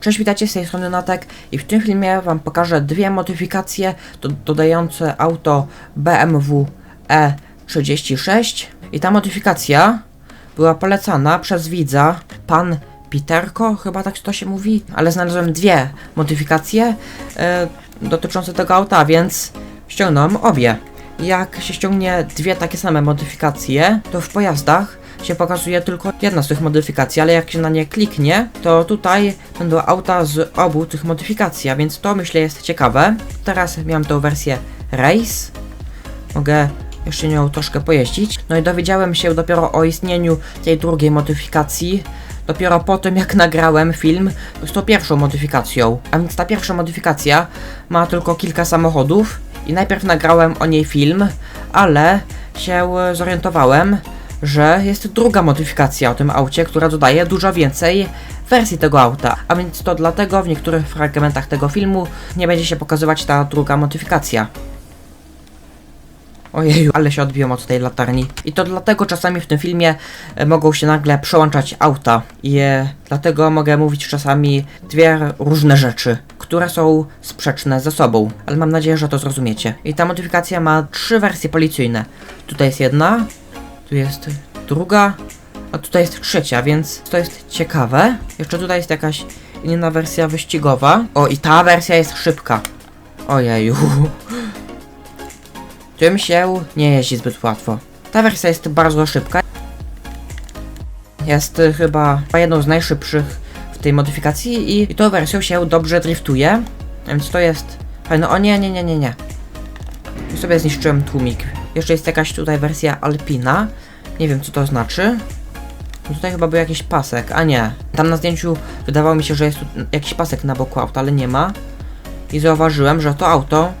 Cześć, witajcie z tej strony Natek i w tym filmie Wam pokażę dwie modyfikacje do, dodające auto BMW E36 i ta modyfikacja była polecana przez widza pan Piterko, chyba tak to się mówi, ale znalazłem dwie modyfikacje e, dotyczące tego auta, więc ściągnąłem obie. Jak się ściągnie dwie takie same modyfikacje, to w pojazdach się pokazuje tylko jedna z tych modyfikacji, ale jak się na nie kliknie, to tutaj będą auta z obu tych modyfikacji, a więc to myślę jest ciekawe. Teraz miałem tą wersję Race. Mogę jeszcze nią troszkę pojeździć. No i dowiedziałem się dopiero o istnieniu tej drugiej modyfikacji. Dopiero po tym, jak nagrałem film z tą pierwszą modyfikacją. A więc ta pierwsza modyfikacja ma tylko kilka samochodów. I najpierw nagrałem o niej film, ale się zorientowałem, że jest druga modyfikacja o tym aucie, która dodaje dużo więcej wersji tego auta. A więc to dlatego w niektórych fragmentach tego filmu nie będzie się pokazywać ta druga modyfikacja. Ojeju, ale się odbiłem od tej latarni. I to dlatego czasami w tym filmie e, mogą się nagle przełączać auta. I e, dlatego mogę mówić czasami dwie różne rzeczy, które są sprzeczne ze sobą. Ale mam nadzieję, że to zrozumiecie. I ta modyfikacja ma trzy wersje policyjne. Tutaj jest jedna, tu jest druga, a tutaj jest trzecia, więc to jest ciekawe. Jeszcze tutaj jest jakaś inna wersja wyścigowa. O, i ta wersja jest szybka. Ojeju. Tym się nie jeździ zbyt łatwo. Ta wersja jest bardzo szybka. Jest chyba jedną z najszybszych w tej modyfikacji i, i tą wersją się dobrze driftuje. Więc to jest fajne. O nie, nie, nie, nie, nie. I sobie zniszczyłem tłumik. Jeszcze jest jakaś tutaj wersja Alpina. Nie wiem co to znaczy. Tutaj chyba był jakiś pasek, a nie. Tam na zdjęciu wydawało mi się, że jest tu jakiś pasek na boku auta, ale nie ma. I zauważyłem, że to auto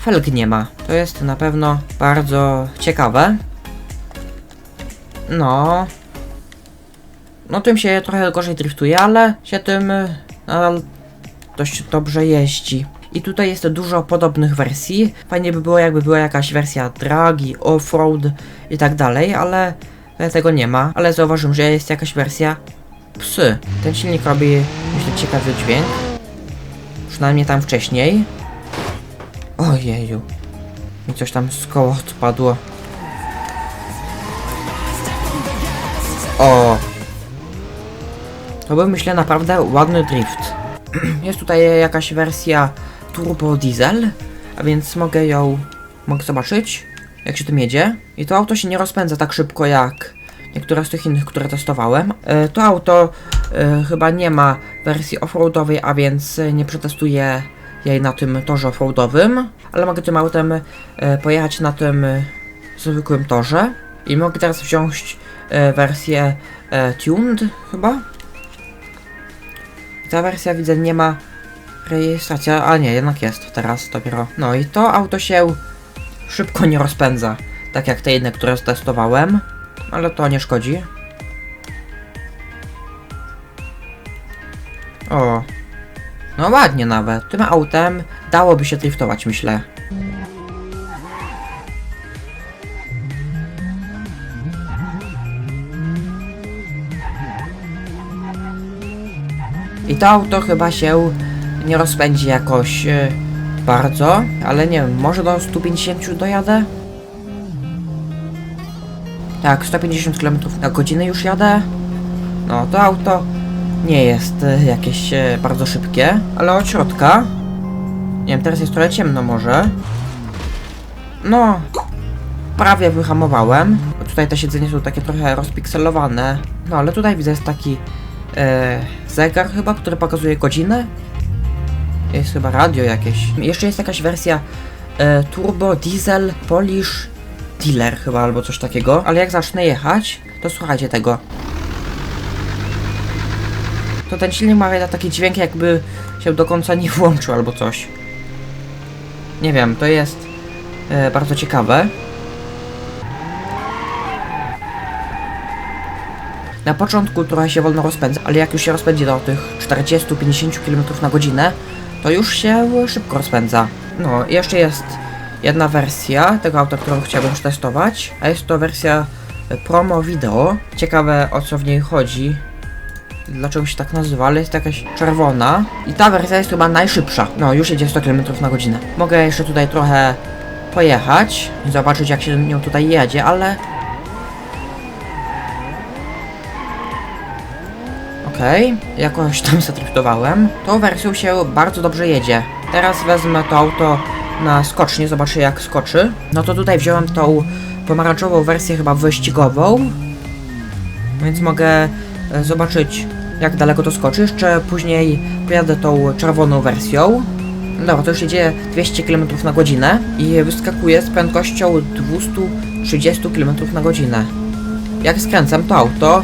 felg nie ma. To jest na pewno bardzo ciekawe. No. No tym się trochę gorzej driftuje, ale się tym y, nadal dość dobrze jeździ. I tutaj jest dużo podobnych wersji. Fajnie by było, jakby była jakaś wersja dragi, offroad i tak dalej, ale tego nie ma. Ale zauważyłem, że jest jakaś wersja psy. Ten silnik robi, myślę, ciekawy dźwięk. Przynajmniej tam wcześniej. Ojeju. Mi coś tam z koła odpadło. O! To był, myślę, naprawdę ładny drift. Jest tutaj jakaś wersja turbo diesel, a więc mogę ją, mogę zobaczyć, jak się tym jedzie. I to auto się nie rozpędza tak szybko jak niektóre z tych innych, które testowałem. E, to auto e, chyba nie ma wersji offroadowej, a więc nie przetestuję jej na tym torze offroadowym, ale mogę tym autem e, pojechać na tym zwykłym torze. I mogę teraz wziąć wersję tuned chyba. Ta wersja widzę nie ma rejestracji, a nie, jednak jest teraz dopiero. No i to auto się szybko nie rozpędza, tak jak te inne, które testowałem, ale to nie szkodzi. O, no ładnie nawet. Tym autem dałoby się driftować, myślę. I to auto chyba się nie rozpędzi jakoś e, bardzo, ale nie wiem, może do 150 dojadę? Tak, 150 km na godzinę już jadę. No, to auto nie jest e, jakieś e, bardzo szybkie, ale od środka. Nie wiem, teraz jest trochę ciemno może. No, prawie wyhamowałem. Tutaj te siedzenie są takie trochę rozpikselowane. No, ale tutaj widzę jest taki e, zegar chyba, który pokazuje godzinę. Jest chyba radio jakieś. Jeszcze jest jakaś wersja e, turbo, diesel, polish, dealer chyba albo coś takiego. Ale jak zacznę jechać, to słuchajcie tego. To ten silnik ma taki dźwięk jakby się do końca nie włączył albo coś. Nie wiem, to jest e, bardzo ciekawe. Na początku trochę się wolno rozpędza, ale jak już się rozpędzi do tych 40-50 km na godzinę, to już się szybko rozpędza. No, jeszcze jest jedna wersja tego auta, którą chciałbym przetestować, a jest to wersja e, promo wideo. Ciekawe o co w niej chodzi. dlaczego się tak nazywa, ale jest jakaś czerwona. I ta wersja jest chyba najszybsza. No, już jedzie 100 km na godzinę. Mogę jeszcze tutaj trochę pojechać zobaczyć jak się nią tutaj jedzie, ale... Okej, jakoś tam zadriftowałem. Tą wersją się bardzo dobrze jedzie. Teraz wezmę to auto na skocznie, zobaczę jak skoczy. No to tutaj wziąłem tą pomarańczową wersję chyba wyścigową. Więc mogę e, zobaczyć jak daleko to skoczy. Jeszcze później pojadę tą czerwoną wersją. Dobra, to już jedzie 200 km na godzinę i wyskakuje z prędkością 230 km na godzinę. Jak skręcam to auto,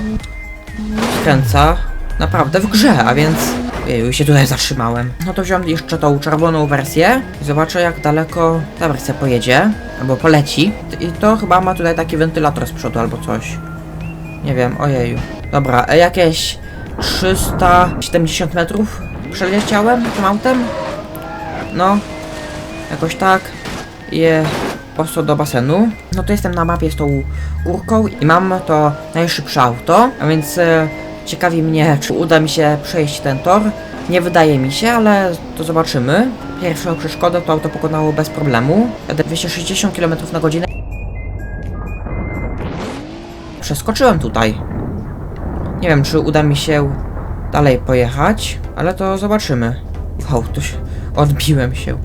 skręca naprawdę w grze, a więc Jeju, się tutaj zatrzymałem. No to wziąłem jeszcze tą czerwoną wersję i zobaczę jak daleko ta wersja pojedzie, albo poleci. I to chyba ma tutaj taki wentylator z przodu albo coś. Nie wiem, ojeju. Dobra, e, jakieś 370 metrów przeleciałem tym autem? No, jakoś tak. I e, prosto do basenu. No to jestem na mapie z tą górką i mam to najszybsze auto, a więc e, ciekawi mnie, czy uda mi się przejść ten tor. Nie wydaje mi się, ale to zobaczymy. Pierwszą przeszkodę to auto pokonało bez problemu. Jadę 260 km na godzinę. Przeskoczyłem tutaj. Nie wiem, czy uda mi się dalej pojechać, ale to zobaczymy. Wow, to się... Odbiłem się.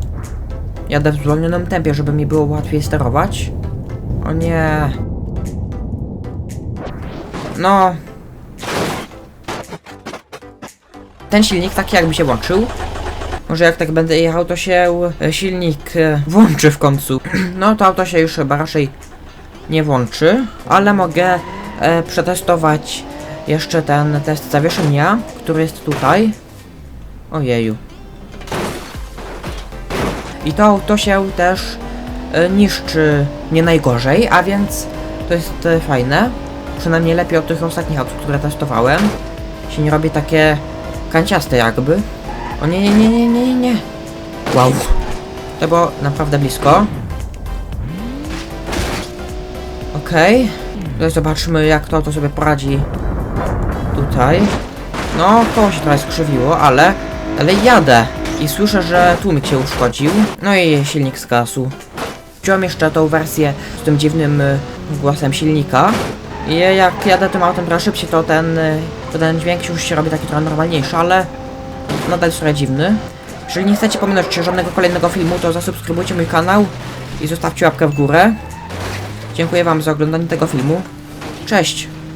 Jadę w zwolnionym tempie, żeby mi było łatwiej sterować. O nie. No. Ten silnik taki jakby się włączył. Może jak tak będę jechał, to się e, silnik e, włączy w końcu. No to auto się już chyba raczej nie włączy, ale mogę e, przetestować jeszcze ten test zawieszenia, który jest tutaj. Ojeju. I to auto się też e, niszczy nie najgorzej, a więc to jest e, fajne. Przynajmniej lepiej od tych ostatnich aut, które testowałem. Się nie robi takie kanciaste jakby. O nie, nie, nie, nie, nie, nie. Wow. To było naprawdę blisko. Okej. Tutaj zobaczymy jak to, to sobie poradzi tutaj. No, koło się trochę skrzywiło, ale... Ale jadę. I słyszę, że tłumik się uszkodził. No i silnik zgasł. Wziąłem jeszcze tą wersję z tym dziwnym y, głosem silnika. I jak jadę tym autem trochę szybciej, to ten, to ten dźwięk już się robi taki trochę normalniejszy, ale nadal trochę dziwny. Jeżeli nie chcecie pominąć żadnego kolejnego filmu, to zasubskrybujcie mój kanał i zostawcie łapkę w górę. Dziękuję wam za oglądanie tego filmu. Cześć!